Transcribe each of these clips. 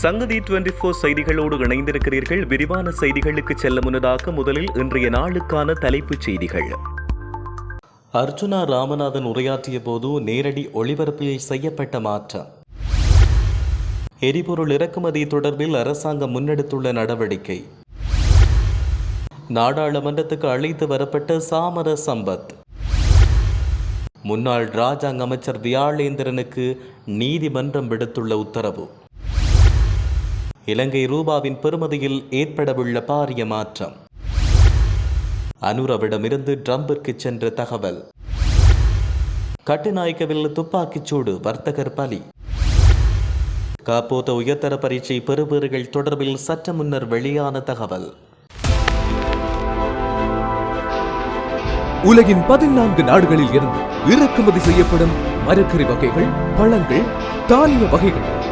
சங்கதி twenty four செய்திகளோடு இணைந்திருக்கிறீர்கள். விரிவான செய்திகளுக்கு செல்ல முன்னதாக முதலில் இன்றைய நாளுக்கான தலைப்புச் செய்திகள். அர்ஜுனா ராமநாதன் உரையாற்றிய போது நேரடி ஒளிபரப்பில் செய்யப்பட்ட மாற்றம். எரிபொருள் இறக்குமதி தொடர்பில் அரசாங்கம் முன்னெடுத்துள்ள நடவடிக்கை. நாடாளுமன்றத்துக்கு அழைத்து வரப்பட்ட சாமர சம்பத். முன்னாள் ராஜாங்க அமைச்சர் வியாழேந்திரனுக்கு நீதிமன்றம் விடுத்துள்ள உத்தரவு. இலங்கை ரூபாவின் பெறுமதியில் ஏற்படவுள்ள பாரிய மாற்றம். அனுரவிடமிருந்து ட்ரம்பிற்கு சென்ற தகவல். கட்டுநாயக்கவில் துப்பாக்கிச் சூடு வர்த்தகர் பலி. காப்போத உயர்தர பரீட்சை பெறுபேறுகள் தொடர்பில் சற்று முன்னர் வெளியான தகவல். உலகின் பதினான்கு நாடுகளில் இருந்து இறக்குமதி செய்யப்படும் மரக்கறி வகைகள் பழங்கள் தானிய வகைகள்.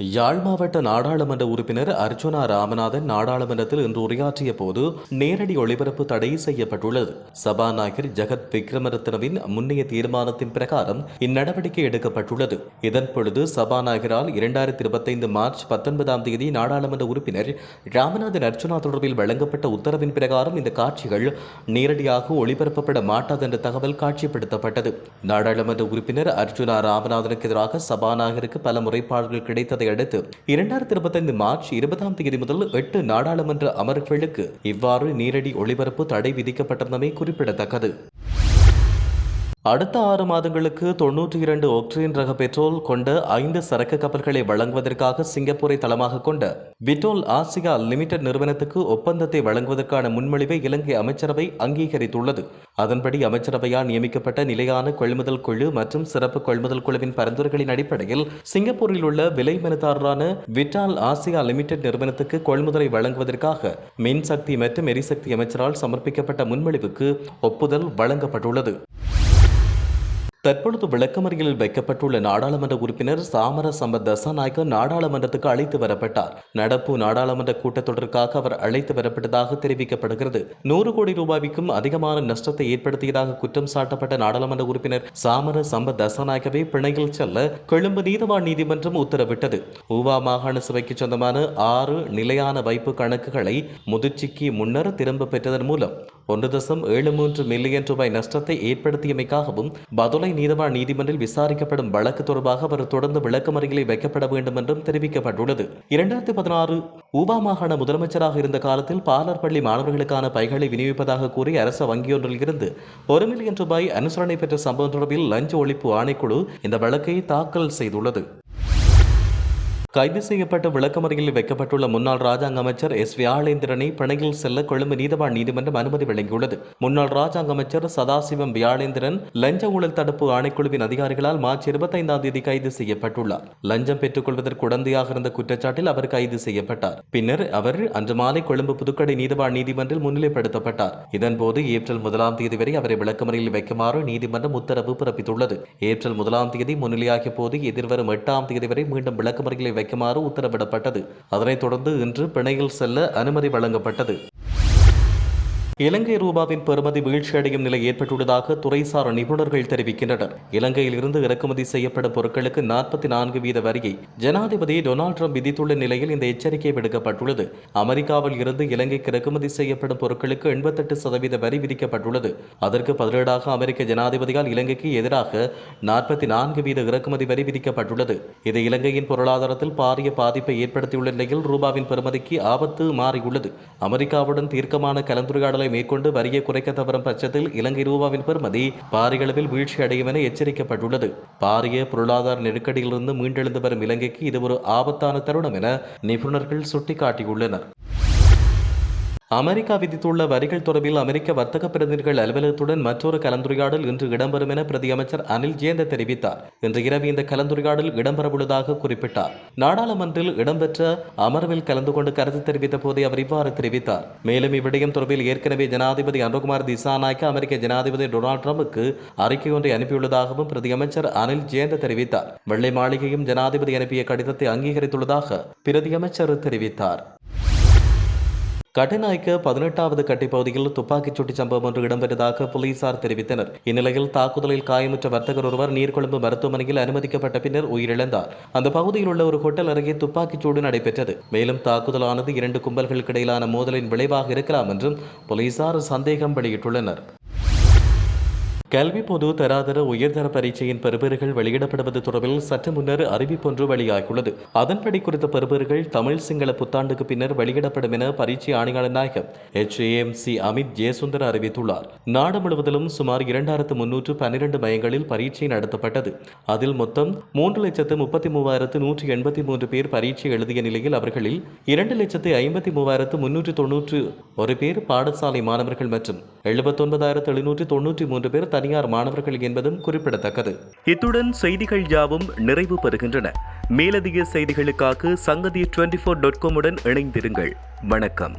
யாழ் மாவட்ட நாடாளுமன்ற உறுப்பினர் அர்ஜுனா ராமநாதன் நாடாளுமன்றத்தில் இன்று உரையாற்றிய போது நேரடி ஒளிபரப்பு தடை செய்யப்பட்டுள்ளது. சபாநாயகர் ஜெகத் விக்ரமரத்னவின் முன்னைய தீர்மானத்தின் பிரகாரம் இந்நடவடிக்கை எடுக்கப்பட்டுள்ளது. இதன் பொழுது சபாநாயகரால் இரண்டாயிரத்தி இருபத்தைந்து மார்ச் பத்தொன்பதாம் தேதி நாடாளுமன்ற உறுப்பினர் ராமநாதன் அர்ஜுனா தொடர்பில் வழங்கப்பட்ட உத்தரவின் பிரகாரம் இந்த காட்சிகள் நேரடியாக ஒளிபரப்பப்பட மாட்டாது என்ற தகவல் காட்சிப்படுத்தப்பட்டது. நாடாளுமன்ற உறுப்பினர் அர்ஜுனா ராமநாதனுக்கு எதிராக சபாநாயகருக்கு பல முறைப்பாடுகள் கிடைத்ததை அடுத்து இரண்டாயிரத்தி இருபத்தைந்து மார்ச் இருபதாம் தேதி முதல் எட்டு நாடாளுமன்ற அமர்வுகளுக்கு இவ்வாறு நேரடி ஒளிபரப்பு தடை விதிக்கப்பட்டிருந்தமை குறிப்பிடத்தக்கது. அடுத்த ஆறு மாதங்களுக்கு தொன்னூற்றி இரண்டு ஒக்ட்ரீன் ரக பெட்ரோல் கொண்ட ஐந்து சரக்கு கப்பல்களை வழங்குவதற்காக சிங்கப்பூரை தளமாக கொண்ட விட்டோல் ஆசியா லிமிடெட் நிறுவனத்துக்கு ஒப்பந்தத்தை வழங்குவதற்கான முன்மொழிவை இலங்கை அமைச்சரவை அங்கீகரித்துள்ளது. அதன்படி அமைச்சரவையால் நியமிக்கப்பட்ட நிலையான கொள்முதல் குழு மற்றும் சிறப்பு கொள்முதல் குழுவின் பரிந்துரைகளின் அடிப்படையில் சிங்கப்பூரில் உள்ள விலை மனுதாரரான விட்டால் ஆசியா லிமிடெட் நிறுவனத்துக்கு கொள்முதலை வழங்குவதற்காக மின்சக்தி மற்றும் எரிசக்தி அமைச்சரால் சமர்ப்பிக்கப்பட்ட முன்மொழிவுக்கு ஒப்புதல் வழங்கப்பட்டுள்ளது. தற்பொழுது விளக்கமறியலில் வைக்கப்பட்டுள்ள நாடாளுமன்ற உறுப்பினர் சாமர சம்பத் தசாநாயக்க நாடாளுமன்றத்துக்கு அழைத்து வரப்பட்டார். நடப்பு நாடாளுமன்ற கூட்டத்தொடருக்காக அவர் அழைத்து வரப்பட்டதாக தெரிவிக்கப்படுகிறது. நூறு கோடி ரூபாய்க்கும் அதிகமான நஷ்டத்தை ஏற்படுத்தியதாக குற்றம் சாட்டப்பட்ட நாடாளுமன்ற உறுப்பினர் சாமர சம்பத் தசாநாயக்கவை பிணையில் செல்ல கொழும்பு நீதவான் நீதிமன்றம் உத்தரவிட்டது. ஊவா மாகாண சபைக்கு சொந்தமான ஆறு நிலையான வைப்பு கணக்குகளை முதிர்ச்சிக்கு முன்னர் திரும்ப பெற்றதன் மூலம் ஒன்று தசம் ஏழு மூன்று மில்லியன் ரூபாய் நஷ்டத்தை ஏற்படுத்தியமைக்காகவும் பதுளை நீதவான் நீதிமன்றில் விசாரிக்கப்படும் வழக்கு தொடர்பாக அவர் தொடர்ந்து விளக்கமறியலில் வைக்கப்பட வேண்டும் என்றும் தெரிவிக்கப்பட்டுள்ளது. இரண்டாயிரத்தி பதினாறு ஊபா மாகாண முதலமைச்சராக இருந்த காலத்தில் பாலர் பள்ளி மாணவர்களுக்கான பைகளை விநியோகிப்பதாக கூறி அரசு வங்கியொன்றில் இருந்து ஒரு மில்லியன் ரூபாய் அனுசரணை பெற்ற சம்பவம் தொடர்பில் லஞ்ச ஒழிப்பு ஆணைக்குழு இந்த வழக்கை தாக்கல் செய்துள்ளது. கைது செய்யப்பட்ட விளக்கமறையில் வைக்கப்பட்டுள்ள முன்னாள் ராஜாங்க அமைச்சர் எஸ் வியாழேந்திரனை பிணையில் செல்ல கொழும்பு நீதவான் நீதிமன்றம் அனுமதி வழங்கியுள்ளது. முன்னாள் ராஜாங்க அமைச்சர் சதாசிவம் வியாழேந்திரன் லஞ்ச ஊழல் தடுப்பு ஆணைக்குழுவின் அதிகாரிகளால் மார்ச் இருபத்தைந்தாம் தேதி கைது செய்யப்பட்டுள்ளார். லஞ்சம் பெற்றுக் கொள்வதற்கு உடந்தையாக இருந்த குற்றச்சாட்டில் அவர் கைது செய்யப்பட்டார். பின்னர் அவர் அன்று மாலை கொழும்பு புதுக்கடை நீதவான் நீதிமன்றில் முன்னிலைப்படுத்தப்பட்டார். இதன்போது ஏப்ரல் முதலாம் தேதி வரை அவரை விளக்கமறையில் வைக்குமாறு நீதிமன்றம் உத்தரவு பிறப்பித்துள்ளது. ஏப்ரல் முதலாம் தேதி முன்னிலையாகிய போது எதிர்வரும் எட்டாம் தேதி வரை மீண்டும் விளக்கமறியலில் வைக்குமாறு உத்தரவிடப்பட்டது. அதனைத் தொடர்ந்து இன்று பிணையில் செல்ல அனுமதி வழங்கப்பட்டது. இலங்கை ரூபாவின் பெறுமதி வீழ்ச்சியடையும் நிலை ஏற்பட்டுள்ளதாக துறைசார் நிபுணர்கள் தெரிவிக்கின்றனர். இலங்கையில் இருந்து இறக்குமதி செய்யப்படும் பொருட்களுக்கு நாற்பத்தி நான்கு வீத வரியை ஜனாதிபதி டொனால்ட் ட்ரம்ப் விதித்துள்ள நிலையில் இந்த எச்சரிக்கை விடுக்கப்பட்டுள்ளது. அமெரிக்காவில் இருந்து இலங்கைக்கு இறக்குமதி செய்யப்படும் பொருட்களுக்கு எண்பத்தெட்டு சதவீத வரி விதிக்கப்பட்டுள்ளது. அதற்கு பதிலீடாக அமெரிக்க ஜனாதிபதியால் இலங்கைக்கு எதிராக நாற்பத்தி நான்கு வீத இறக்குமதி வரி விதிக்கப்பட்டுள்ளது. இது இலங்கையின் பொருளாதாரத்தில் பாரிய பாதிப்பை ஏற்படுத்தியுள்ள நிலையில் ரூபாவின் பெறுமதிக்கு ஆபத்து மாறியுள்ளது. அமெரிக்காவுடன் தீர்க்கமான கலந்துரையாடலை மேற்கொண்டு வரியை குறைக்க தவறும் பட்சத்தில் இலங்கை ரூபாவின் பெறுமதி பாரிய அளவில் வீழ்ச்சி அடையும் என எச்சரிக்கப்பட்டுள்ளது. பாரிய பொருளாதார நெருக்கடியிலிருந்து மீண்டெழுந்து வரும் இலங்கைக்கு இது ஒரு ஆபத்தான தருணம் என நிபுணர்கள் சுட்டிக்காட்டியுள்ளனர். அமெரிக்கா விதித்துள்ள வரிகள் தொடர்பில் அமெரிக்க வர்த்தக பிரதிநிதிகள் அலுவலகத்துடன் மற்றொரு கலந்துரையாடல் இன்று இடம்பெறும் என பிரதியமைச்சர் அனில் ஜேந்த தெரிவித்தார். இன்று இரவு இந்த கலந்துரையாடல் இடம்பெறவுள்ளதாக குறிப்பிட்டார். நாடாளுமன்றில் இடம்பெற்ற அமர்வில் கலந்து கொண்டு கருத்து தெரிவித்த போதே அவர் இவ்வாறு தெரிவித்தார். மேலும் இவ்விடயம் தொடர்பில் ஏற்கனவே ஜனாதிபதி அனுகுமார் திசாநாயக்க அமெரிக்க ஜனாதிபதி டொனால்ட் ட்ரம்புக்கு அறிக்கை ஒன்றை அனுப்பியுள்ளதாகவும் பிரதியமைச்சர் அனில் ஜேந்த தெரிவித்தார். வெள்ளை மாளிகையும் ஜனாதிபதி அனுப்பிய கடிதத்தை அங்கீகரித்துள்ளதாக பிரதியமைச்சர் தெரிவித்தார். கட்டநாயக்க பதினெட்டாவது கட்டிப்பகுதியில் துப்பாக்கிச்சூட்டு சம்பவம் ஒன்று இடம்பெற்றதாக போலீசார் தெரிவித்தனர். இந்நிலையில் தாக்குதலில் காயமுற்ற வர்த்தகர் ஒருவர் நீர்கொழும்பு மருத்துவமனையில் அனுமதிக்கப்பட்ட பின்னர் உயிரிழந்தார். அந்த பகுதியில் உள்ள ஒரு ஹோட்டல் அருகே துப்பாக்கிச் சூடு நடைபெற்றது. மேலும் தாக்குதலானது இரண்டு கும்பல்களுக்கு இடையிலான மோதலின் விளைவாக இருக்கலாம் என்றும் போலீசார் சந்தேகம் வெளியிட்டுள்ளனர். கல்வி பொது தராதர உயர்தர பரீட்சையின் பெறுபேறுகள் வெளியிடப்படுவது தொடர்பில் சற்று முன்னர் அறிவிப்பொன்று வெளியாகியுள்ளது. அதன்படி குறித்த பெறுபேறுகள் தமிழ் சிங்கள புத்தாண்டுக்கு பின்னர் வெளியிடப்படும் என பரீட்சை ஆணையாளர் நாயகம் எச் சி அமித் ஜெயசுந்தர் அறிவித்துள்ளார். நாடு முழுவதிலும் சுமார் இரண்டாயிரத்து முன்னூற்று பன்னிரண்டு மையங்களில் பரீட்சை நடத்தப்பட்டது. அதில் மொத்தம் மூன்று லட்சத்து முப்பத்தி மூவாயிரத்து நூற்றி எண்பத்தி மூன்று பேர் பரீட்சை எழுதிய நிலையில் அவர்களில் இரண்டு லட்சத்து ஐம்பத்தி மூவாயிரத்து முன்னூற்று தொன்னூற்று ஒரு பேர் பாடசாலை மாணவர்கள் மற்றும் எழுபத்தொன்பதாயிரத்து எழுநூற்று தொன்னூற்றி மூன்று பேர் தனியார் மாணவர்கள் என்பதும் குறிப்பிடத்தக்கது. இத்துடன் செய்திகள் யாவும் நிறைவு பெறுகின்றன. மேலதிக செய்திகளுக்காக சங்கதி டுவெண்டி ஃபோர் டாட் காமுடன் இணைந்திருங்கள். வணக்கம்.